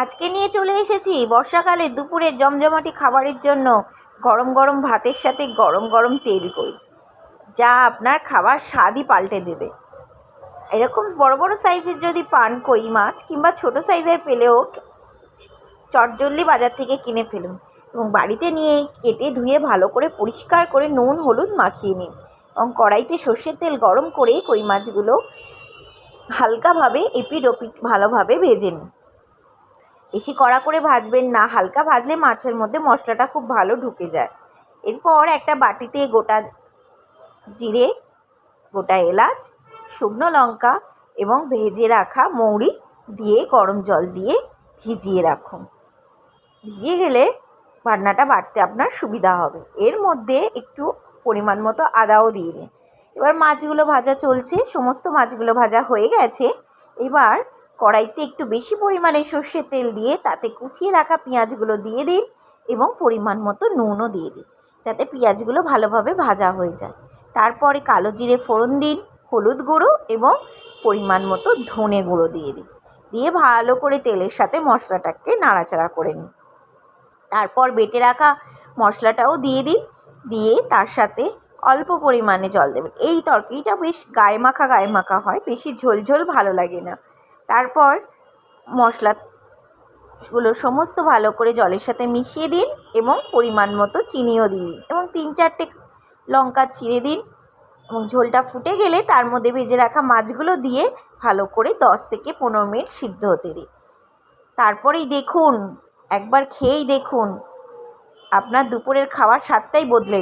আজকে নিয়ে চলে এসেছি বর্ষাকালে দুপুরের জমজমাটি খাবারের জন্য গরম গরম ভাতের সাথে গরম গরম তেল করি। যা আপনার খাবার স্বাদই পাল্টে দেবে। এরকম বড় বড় সাইজের যদি পান কই মাছ কিংবা ছোট সাইজের পেলেও চটজলদি বাজার থেকে কিনে ফেলুন এবং বাড়িতে নিয়ে কেটে ধুয়ে ভালো করে পরিষ্কার করে নুন, হলুদ মাখিয়ে নিন এবং কড়াইতে সর্ষের তেল গরম করে কই মাছগুলো হালকাভাবে এপিট ওপিট ভালোভাবে ভেজে নিন। বেশি কড়া করে ভাজবেন না, হালকা ভাজলে মাছের মধ্যে মশলাটা খুব ভালো ঢুকে যায়। এরপর একটা বাটিতে গোটা জিরে, গোটা এলাচ, শুকনো লঙ্কা এবং ভেজে রাখা মৌরি দিয়ে গরম জল দিয়ে ভিজিয়ে রাখুন। ভিজিয়ে গেলে রান্নাটা বাটতে আপনার সুবিধা হবে। এর মধ্যে একটু পরিমাণ মতো আদাও দিয়ে দিন। এবার মাছগুলো ভাজা চলছে, সমস্ত মাছগুলো ভাজা হয়ে গেছে। এবার কড়াইতে একটু বেশি পরিমাণে সর্ষের তেল দিয়ে তাতে কুচিয়ে রাখা পেঁয়াজগুলো দিয়ে দিন এবং পরিমাণ মতো নুনও দিয়ে দিন, যাতে পেঁয়াজগুলো ভালোভাবে ভাজা হয়ে যায়। তারপরে কালো জিরে ফোড়ন দিন, হলুদ গুঁড়ো এবং পরিমাণ মতো ধনে গুঁড়ো দিয়ে দিন। দিয়ে ভালো করে তেলের সাথে মশলাটাকে নাড়াচাড়া করে নিন। তারপর বেটে রাখা মশলাটাও দিয়ে দিন, দিয়ে তার সাথে অল্প পরিমাণে জল দেবেন। এই তরকারিটা বেশ গায়ে মাখা গায়ে মাখা হয়, বেশি ঝোল ঝোল ভালো লাগে না। তারপর মশলাগুলো সমস্ত ভালো করে জলের সাথে মিশিয়ে দিন এবং পরিমাণ মতো চিনিও দিন এবং তিন চারটে লঙ্কা ছিঁড়ে দিন এবং ঝোলটা ফুটে গেলে তার মধ্যে ভেজে রাখা মাছগুলো দিয়ে ভালো করে দশ থেকে পনেরো মিনিট সিদ্ধ হতে দিন। তারপরেই দেখুন, একবার খেয়েই দেখুন, আপনার দুপুরের খাওয়ার স্বাদটাই বদলে